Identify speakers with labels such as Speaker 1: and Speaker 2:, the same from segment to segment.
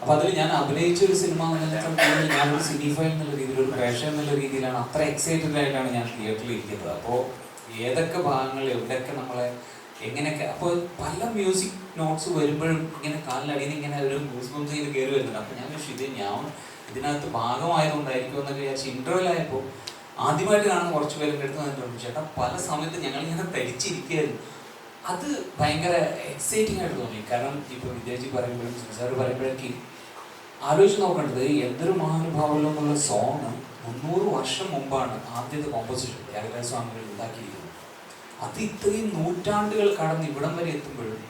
Speaker 1: അപ്പൊ അതിൽ ഞാൻ അഭിനയിച്ച ഒരു സിനിമ എന്നുണ്ടെങ്കിൽ ഞാനൊരു സിനിഫൈ എന്നുള്ള രീതിയിൽ ഒരു പ്രേക്ഷകൻ എന്നുള്ള രീതിയിലാണ് അത്ര എക്സൈറ്റഡ് ആയിട്ടാണ് ഞാൻ തിയേറ്ററിൽ ഇരിക്കുന്നത്. അപ്പോൾ ഏതൊക്കെ ഭാഗങ്ങൾ എവിടെയൊക്കെ നമ്മളെ എങ്ങനെയൊക്കെ അപ്പോൾ പല മ്യൂസിക് നോട്ട്സ് വരുമ്പോഴും ഇങ്ങനെ കാലിലടിയിൽ ഇങ്ങനെ ഒരു മ്യൂസിക് ബംസ് ചെയ്ത് കയറി വരുന്നുണ്ട്. അപ്പോൾ ഞാൻ ഇത് ഞാൻ ഇതിനകത്ത് ഭാഗമായതുകൊണ്ടായിരിക്കും എന്നൊക്കെ വിചാരിച്ച് ഇന്റർവെൽ ആയപ്പോൾ ആദ്യമായിട്ട് കാണുന്ന കുറച്ച് പേരുടെ അടുത്ത് വന്നിട്ടുണ്ട്. ചേട്ടാ പല സമയത്ത് ഞങ്ങൾ ഇങ്ങനെ തരിച്ചിരിക്കുകയായിരുന്നു. അത് ഭയങ്കര എക്സൈറ്റിംഗ് ആയിട്ട് തോന്നി. കാരണം ഇപ്പോൾ വിദ്യാജി പറയുമ്പോഴും സാർ പറയുമ്പോഴേക്ക് ആലോചിച്ച് നോക്കേണ്ടത് എന്തൊരു മഹാനുഭാവല്ലോ എന്നുള്ള സോങ് മുന്നൂറ് വർഷം മുമ്പാണ് ആദ്യത്തെ കോമ്പോസിഷൻ ത്യാഗരാജ സ്വാമികൾ ഉണ്ടാക്കിയിരിക്കുന്നത്. അത് ഇത്രയും നൂറ്റാണ്ടുകൾ കടന്ന് ഇവിടം വരെ എത്തുമ്പോഴും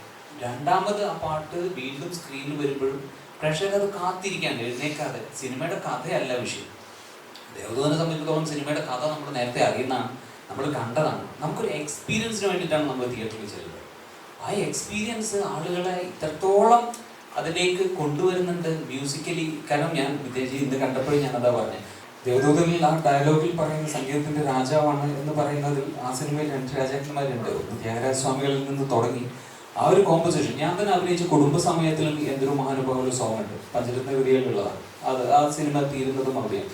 Speaker 1: രണ്ടാമത് ആ പാട്ട് വീണ്ടും സ്ക്രീനിൽ വരുമ്പോഴും പ്രേക്ഷകർ അത് കാത്തിരിക്കാൻ എഴുന്നേക്കാതെ സിനിമയുടെ കഥയല്ല വിഷയം. ദേവദൂതനെ സംബന്ധിച്ചിടത്തോളം സിനിമയുടെ കഥ നമ്മൾ നേരത്തെ അറിയുന്നതാണ് നമ്മൾ കണ്ടതാണ്. നമുക്കൊരു എക്സ്പീരിയൻസിന് വേണ്ടിയിട്ടാണ് നമ്മൾ തിയേറ്ററിൽ ചെല്ലുന്നത്. ആ എക്സ്പീരിയൻസ് ആളുകളെ ഇത്രത്തോളം അതിലേക്ക് കൊണ്ടുവരുന്നുണ്ട് മ്യൂസിക്കലി കാരണം ഞാൻ വിദ്യാജി ഇന്ന് കണ്ടപ്പോഴും ഞാൻ അതാ പറഞ്ഞത് ദേവദൂതനിൽ ആ ഡയലോഗിൽ പറയുന്ന സംഗീതത്തിന്റെ രാജാവാണ് എന്ന് പറയുന്നതിൽ ആ സിനിമയിൽ രണ്ട് രാജാക്കന്മാരുണ്ട്. ത്യാഗരാജ സ്വാമികളിൽ നിന്ന് തുടങ്ങി. ആ ഒരു കോമ്പോസിഷൻ ഞാൻ തന്നെ അഭിനയിച്ച കുടുംബ സമയത്തിലും എന്തൊരു മഹാനുഭാവ ഒരു സോങ് ഉണ്ട്. പഞ്ചരത്ന വിധികളിലുള്ളതാണ് അത് ആ സിനിമ തീരുന്നതും അവിടെയാണ്.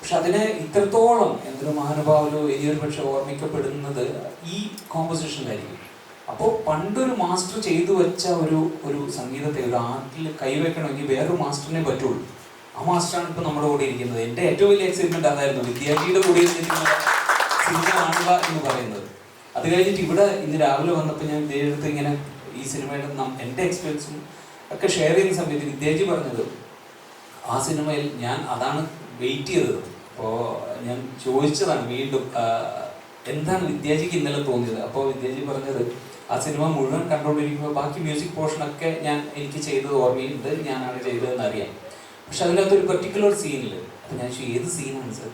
Speaker 1: പക്ഷെ അതിനെ ഇത്രത്തോളം എന്തൊരു മഹാനുഭാവലോ ഇനിയൊരു പക്ഷെ ഓർമ്മിക്കപ്പെടുന്നത് ഈ കോമ്പസിഷനിലായിരിക്കും അപ്പോൾ പണ്ടൊരു മാസ്റ്റർ ചെയ്തു വെച്ച ഒരു ഒരു സംഗീതത്തെ ഒരു ആർട്ടിൽ കൈവെക്കണമെങ്കിൽ വേറൊരു മാസ്റ്ററിനെ പറ്റുള്ളൂ. ആ മാസ്റ്ററാണ് ഇപ്പൊ നമ്മുടെ കൂടെ ഇരിക്കുന്നത്. എന്റെ ഏറ്റവും വലിയ എക്സൈറ്റ്മെന്റ് അതായിരുന്നു വിദ്യാർത്ഥിയുടെ കൂടെ സിനിമ കാണുക എന്ന് പറയുന്നത്. അത് കഴിഞ്ഞിട്ട് ഇവിടെ ഇന്ന് രാവിലെ വന്നപ്പോൾ ഞാൻ വിദ്യാർത്ഥി ഇങ്ങനെ ഈ സിനിമയുടെ എന്റെ എക്സ്പീരിയൻസും ഒക്കെ ഷെയർ ചെയ്യുന്ന സമയത്ത് വിദ്യാജി പറഞ്ഞത് ആ സിനിമയിൽ ഞാൻ അതാണ് വെയിറ്റ് ചെയ്തത്. അപ്പോൾ ഞാൻ ചോദിച്ചതാണ് വീണ്ടും എന്താണ് വിദ്യാജിക്ക് ഇന്നലെ തോന്നിയത്? അപ്പോൾ വിദ്യാജി പറഞ്ഞത് ആ സിനിമ മുഴുവൻ കണ്ടുകൊണ്ടിരിക്കുമ്പോൾ ബാക്കി മ്യൂസിക് പോർഷനൊക്കെ ഞാൻ എനിക്ക് ചെയ്തത് ഓർമ്മയുണ്ട് ഞാനാണ് ചെയ്തതെന്ന് അറിയാം. പക്ഷെ അതിനകത്ത് ഒരു പെർട്ടിക്കുലർ സീനിൽ അപ്പം ഞാൻ ഏത് സീനാണ് സർ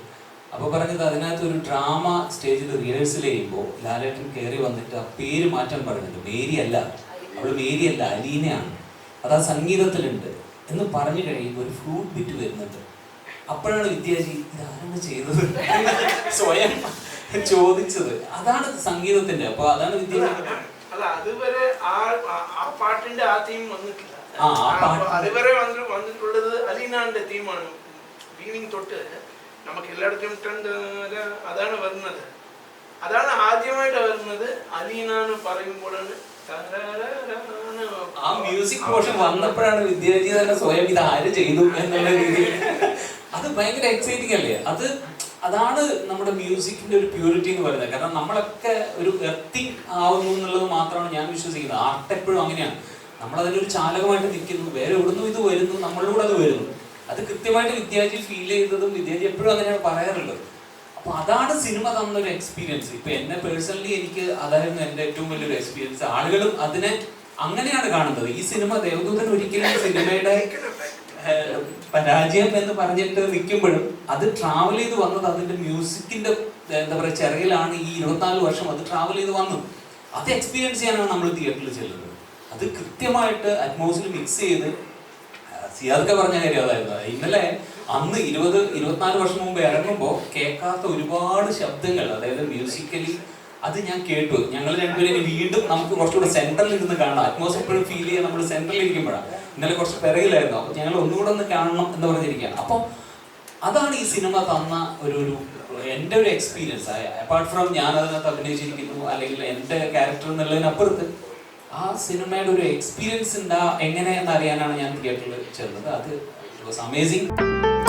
Speaker 1: അപ്പോൾ പറഞ്ഞത് അതിനകത്ത് ഒരു ഡ്രാമ സ്റ്റേജിൽ റിഹേഴ്സൽ ചെയ്യുമ്പോൾ ലാലേട്ടൻ കയറി വന്നിട്ട് ആ പേര് മാറ്റാൻ പറഞ്ഞിട്ട് മേരി അല്ല. അവൾ മേരി അല്ല അലീനയാണ്. അത് ആ സംഗീതത്തിലുണ്ട് എന്ന് പറഞ്ഞു കഴിയുമ്പോൾ ഒരു ഫ്രൂട്ട് ബിറ്റ് വരുന്നുണ്ട്. അപ്പോഴാണ് വിദ്യാജി ഇതാരാണ് ചെയ്തത്? സ്വയം ചോദിച്ചത്. അതാണ് സംഗീതത്തിന്റെ. അപ്പൊ അതാണ്
Speaker 2: അല്ല അതുവരെ ആ പാട്ടിന്റെ ആ തീം വന്നിട്ടില്ല. അതുവരെ വന്നിട്ട് വന്നിട്ടുള്ളത് അലീനാന്റെ തീമാണ് ബീവിങ് തൊട്ട് നമുക്ക് എല്ലായിടത്തും അതാണ് വരുന്നത്. അതാണ് ആദ്യമായിട്ട് വരുന്നത് അലീനാന്ന് പറയുമ്പോഴാണ്.
Speaker 1: ആ മ്യൂസിക് പോർഷൻ വന്നപ്പോഴാണ് വിദ്യാജി തന്നെ സ്വയം ഇത് ആര് ചെയ്തു എന്നുള്ള രീതിയിൽ. അത് ഭയങ്കര എക്സൈറ്റിംഗ് അല്ലേ? അത് അതാണ് നമ്മുടെ മ്യൂസിക്കിന്റെ ഒരു പ്യൂരിറ്റി എന്ന് പറയുന്നത്. കാരണം നമ്മളൊക്കെ ഒരു എർത്തി ആവുന്നു എന്നുള്ളത് മാത്രമാണ് ഞാൻ വിശ്വസിക്കുന്നത്. ആർട്ട് എപ്പോഴും അങ്ങനെയാണ്. നമ്മൾ അതിനൊരു ചാലകമായിട്ട് നിൽക്കുന്നു. വേറെ എവിടുന്നും ഇത് വരുന്നു. നമ്മളിലൂടെ അത് വരുന്നു. അത് കൃത്യമായിട്ട് വിദ്യാർത്ഥി ഫീൽ ചെയ്തതും വിദ്യാർത്ഥി എപ്പോഴും അങ്ങനെയാണ് പറയാറുള്ളത്. അപ്പൊ അതാണ് സിനിമ തന്നൊരു എക്സ്പീരിയൻസ് ഇപ്പൊ എന്നെ പേഴ്സണലി എനിക്ക് അതായിരുന്നു എന്റെ ഏറ്റവും വലിയൊരു എക്സ്പീരിയൻസ് ആളുകളും അതിനെ അങ്ങനെയാണ് കാണുന്നത്. ഈ സിനിമ ദേവദൂതൻ ഒരിക്കലും സിനിമയുടെ പരാജയം എന്ന് പറഞ്ഞിട്ട് നിൽക്കുമ്പോഴും അത് ട്രാവൽ ചെയ്ത് വന്നത് അതിന്റെ മ്യൂസിക്കിന്റെ എന്താ പറയുക ചെറിയിലാണ് ഈ ഇരുപത്തിനാല് വർഷം അത് ട്രാവൽ ചെയ്ത് വന്നു. അത് എക്സ്പീരിയൻസ് ചെയ്യാനാണ് നമ്മൾ തിയേറ്ററിൽ ചെല്ലുന്നത്. അത് കൃത്യമായിട്ട് അറ്റ്മോസ്ഫിയർ മിക്സ് ചെയ്ത് സിയാദൊക്കെ പറഞ്ഞ കാര്യം അതായിരുന്നു. ഇന്നലെ അന്ന് ഇരുപത് ഇരുപത്തിനാല് വർഷം മുമ്പ് ഇറങ്ങുമ്പോൾ കേൾക്കാത്ത ഒരുപാട് ശബ്ദങ്ങൾ അതായത് മ്യൂസിക്കലി അത് ഞാൻ കേട്ടു. ഞങ്ങൾ രണ്ടുപേരും വീണ്ടും നമുക്ക് കുറച്ചുകൂടെ സെൻട്രലിൽ ഇരുന്ന് കാണാം. അറ്റ്മോസ്ഫിയർ ഫീൽ ചെയ്യാൻ നമ്മൾ സെൻട്രലിൽ ഇരിക്കുമ്പോഴാണ്. ഇന്നലെ കുറച്ച് പിറകിലായിരുന്നു. അപ്പോൾ ഞങ്ങൾ ഒന്നുകൂടെ ഒന്ന് കാണണം എന്ന് പറഞ്ഞിരിക്കുകയാണ് അപ്പോൾ അതാണ് ഈ സിനിമ തന്ന ഒരു ഒരു എന്റെ ഒരു എക്സ്പീരിയൻസ് ആയ അപ്പാർട്ട് ഫ്രം ഞാൻ അതിനകത്ത് അഭിനയിച്ചിരിക്കുന്നു അല്ലെങ്കിൽ എന്റെ ക്യാരക്ടർ എന്നുള്ളതിനപ്പുറത്ത് ആ സിനിമയുടെ ഒരു എക്സ്പീരിയൻസ് ഉണ്ടാ എങ്ങനെയെന്ന് അറിയാനാണ് ഞാൻ തിയേറ്ററിൽ ചെന്നത്. അത്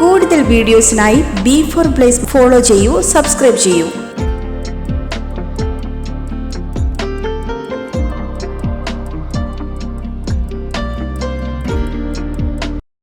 Speaker 3: കൂടുതൽ വീഡിയോസിനായി ബി ഫോർ പ്ലേസ് ഫോളോ ചെയ്യൂ സബ്സ്ക്രൈബ് ചെയ്യൂ.